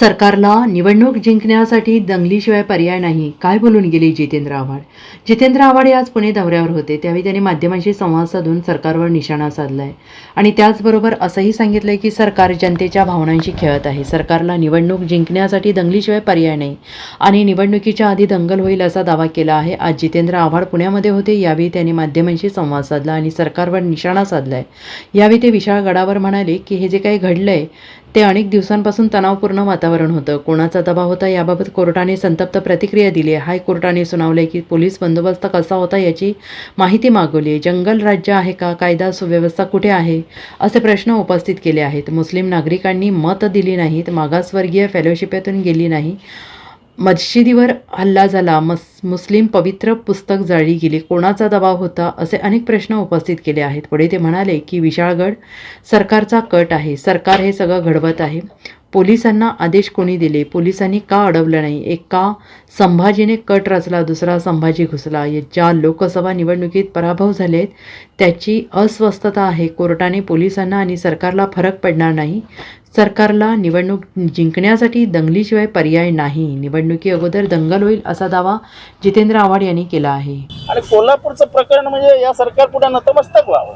सरकारला निवडणूक जिंकण्यासाठी दंगलीशिवाय पर्याय नाही. काय बोलून गेले जितेंद्र आव्हाड? जितेंद्र आव्हाड हे आज पुणे दौऱ्यावर होते. त्यावेळी त्यांनी माध्यमांशी संवाद साधून सरकारवर निशाणा साधलाय. आणि त्याचबरोबर असंही सांगितलंय की सरकार जनतेच्या भावनांशी खेळत आहे. सरकारला निवडणूक जिंकण्यासाठी दंगलीशिवाय पर्याय नाही. आणि निवडणुकीच्या आधी दंगल होईल असा दावा केला आहे. आज जितेंद्र आव्हाड पुण्यामध्ये होते. यावेळी त्यांनी माध्यमांशी संवाद साधला आणि सरकारवर निशाणा साधलाय. यावेळी ते विशाळ गडावर म्हणाले की हे जे काही घडलंय ते अनेक दिवसांपासून तणावपूर्ण वातावरण वातावरण होतं. कोणाचा दबाव होता याबाबत कोर्टाने संतप्त प्रतिक्रिया दिली आहे. हायकोर्टाने सुनावले की पोलीस बंदोबस्त कसा होता याची माहिती मागवली आहे. जंगल राज्य आहे का? कायदा सुव्यवस्था कुठे आहे? असे प्रश्न उपस्थित केले आहेत. मुस्लिम नागरिकांनी मत दिली नाहीत. मागासवर्गीय फेलोशिपतून गेली नाही. मस्जिदीवर हल्ला झाला. मस मुस्लिम पवित्र पुस्तक जाळली गेली. कोणाचा दबाव होता? असे अनेक प्रश्न उपस्थित केले आहेत. पुढे ते म्हणाले की विशाळगड सरकारचा कट आहे. सरकार हे सगळं घडवत आहे. पोलिसांना आदेश कोणी दिले? पोलिसांनी का अडवलं नाही? एका संभाजीने कट रचला दुसरा संभाजी घुसला. या ज्या लोकसभा निवडणुकीत पराभव झालेत त्याची अस्वस्थता आहे. कोर्टाने पोलिसांना आणि सरकारला फरक पडणार नाही. सरकारला निवडणूक जिंकण्यासाठी दंगलीशिवाय पर्याय नाही. निवडणुकी अगोदर दंगल होईल असा दावा जितेंद्र आव्हाड यांनी केला आहे. आणि कोल्हापूरचं प्रकरण म्हणजे या सरकार पुढे नतमस्तक व्हावं?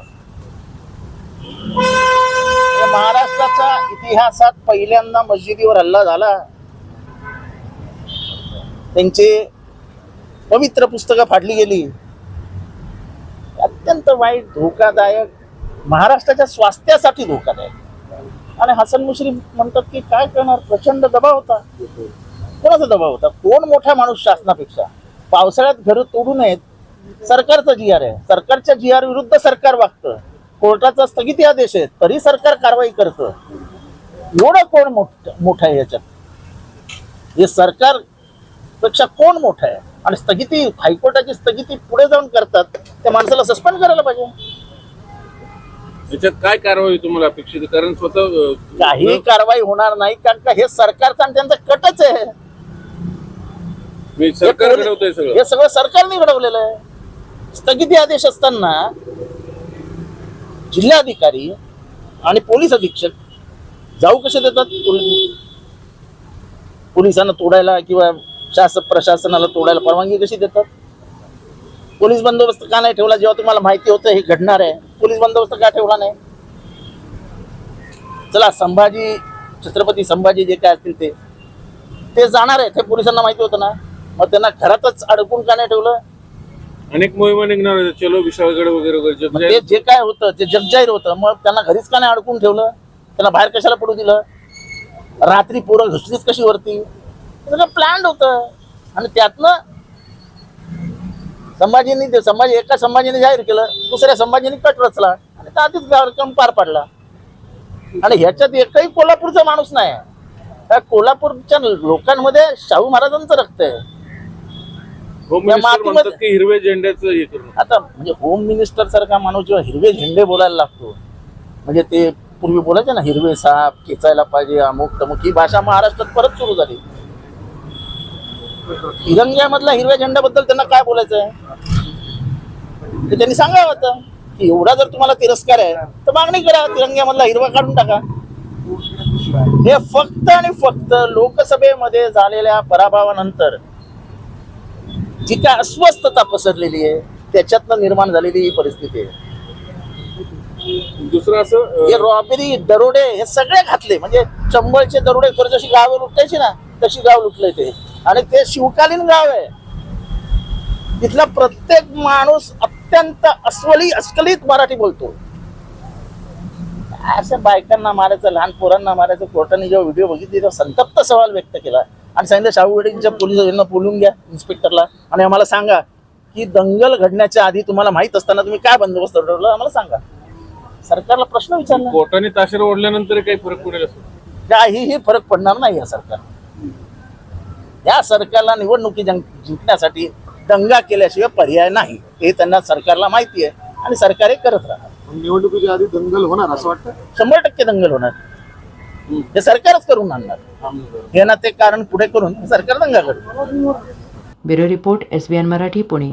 महाराष्ट्राच्या इतिहासात पहिल्यांदा मस्जिदीवर हल्ला झाला. त्यांचे पवित्र पुस्तकं फाडली गेली. अत्यंत वाईट धोकादायक महाराष्ट्राच्या स्वास्थ्यासाठी धोकादायक. आणि हसन मुश्रीफ म्हणतात की काय करणार? प्रचंड दबाव होता. कोणाचा दबाव होता? कोण मोठा माणूस शासनापेक्षा? पावसाळ्यात घरं तोडू नयेत. सरकारचा जी आर आहे. सरकारच्या जी आर विरुद्ध सरकार वागतं. कोर्टाचा स्थगिती आदेश आहे तरी सरकार कारवाई करतं. एवढं कोण मोठ मोठं आहे याच्यात? हे सरकारपेक्षा कोण मोठं आहे? आणि स्थगिती हायकोर्टाची स्थगिती पुढे जाऊन करतात त्या माणसाला सस्पेंड करायला पाहिजे. याच्यात काय कारवाई तुम्हाला अपेक्षित? कारण स्वतः काही कारवाई होणार नाही कारण का हे सरकारचा आणि त्यांचा कटच आहे. मी सरकार घडवतंय सगळं. हे सगळं सरकारने घडवलेलं आहे. स्थगिती आदेश असताना जिल्हाधिकारी आणि पोलीस अधीक्षक जाऊ कसे देतात पोलिसांना तोडायला किंवा शासक प्रशासनाला तोडायला परवानगी कशी देतात? पोलीस बंदोबस्त का नाही ठेवला? जेव्हा तुम्हाला माहिती होतं हे घडणार आहे पोलीस बंदोबस्त का ठेवला नाही? चला संभाजी छत्रपती संभाजी जे काय असतील ते. ते जाणार आहे ते पोलिसांना माहिती होतं ना. मग त्यांना घरातच अडकून का नाही ठेवलं? अनेक मोहिमा निघणार होत्या चलो विशाळगड वगैरे वगैरे. ते जे काय होतं ते जगजाहीर होतं. मग त्यांना घरीच का नाही अडकून ठेवलं? त्यांना बाहेर कशाला पडू दिलं? रात्री पोरं घुसलीच कशी वरती? प्लॅन होतं. आणि त्यातनं संभाजींनी ते संभाजी एका संभाजीने जाहीर केलं दुसऱ्या संभाजीने कट रचला आणि त्या आधीच कार्यक्रम पार पाडला. आणि ह्याच्यात एकही कोल्हापूरचा माणूस नाही. कोल्हापूरच्या लोकांमध्ये शाहू महाराजांचं रक्त आहे. होम मिनिस्टर मातीमध्ये- म्हणतात की हिरव्या झेंड्याचं हे करू आता म्हणजे होम मिनिस्टर सारखा माणूस जेव्हा हिरवे झेंडे बोलायला लागतो म्हणजे ते पूर्वी बोलायचे ना हिरवे साप खेचायला पाहिजे अमुक तमुक ही भाषा महाराष्ट्रात परत सुरू झाली. तिरंग्यामधल्या हिरव्या झेंड्याबद्दल त्यांना काय बोलायचं आहे ते त्यांनी सांगावं होतं की एवढा जर तुम्हाला तिरस्कार आहे तर मागणी करा तिरंग्यामधला हिरवा काढून टाका. हे फक्त आणि फक्त लोकसभेमध्ये झालेल्या पराभवानंतर जी काय अस्वस्थता पसरलेली आहे त्याच्यातनं निर्माण झालेली ही परिस्थिती आहे. दुसरं असं हे रॉबेरी दरोडे हे सगळे घातले. म्हणजे चंबळचे दरोडे कर जशी गावे लुटायची ना तशी गाव लुटले ते. आणि ते शिवकालीन गाव आहे. तिथला प्रत्येक माणूस अत्यंत अस्वली अस्खलित मराठी बोलतो. अशा बायकांना मारायचं लहान पोरांना मारायचं कोर्टाने जेव्हा व्हिडिओ बघितली तेव्हा संतप्त सवाल व्यक्त केला. आणि सांगितलं शाहू वेडिंगच्या पोलीस यांना बोलून घ्या इन्स्पेक्टरला आणि आम्हाला सांगा की दंगल घडण्याच्या आधी तुम्हाला माहीत असताना तुम्ही काय बंदोबस्त ठरवला आम्हाला सांगा. सरकारला प्रश्न विचारला. कोर्टाने ताशेर ओढल्यानंतर काही फरक पडेल असं. काहीही फरक पडणार नाही या सरकार या सरकारला निवडणुकी जिंक- जिंकण्यासाठी दंगा केल्याशिवाय पर्याय नाही. हे त्यांना सरकारला माहिती आहे आणि सरकार हे करत राहणार. निवडणुकीच्या आधी दंगल होणार असं वाटतं? शंभर टक्के दंगल होणार. हे सरकारच करून आणणार. हे. ना ते कारण पुढे करून सरकार दंगा करू bureau report S B N Marathi Pune.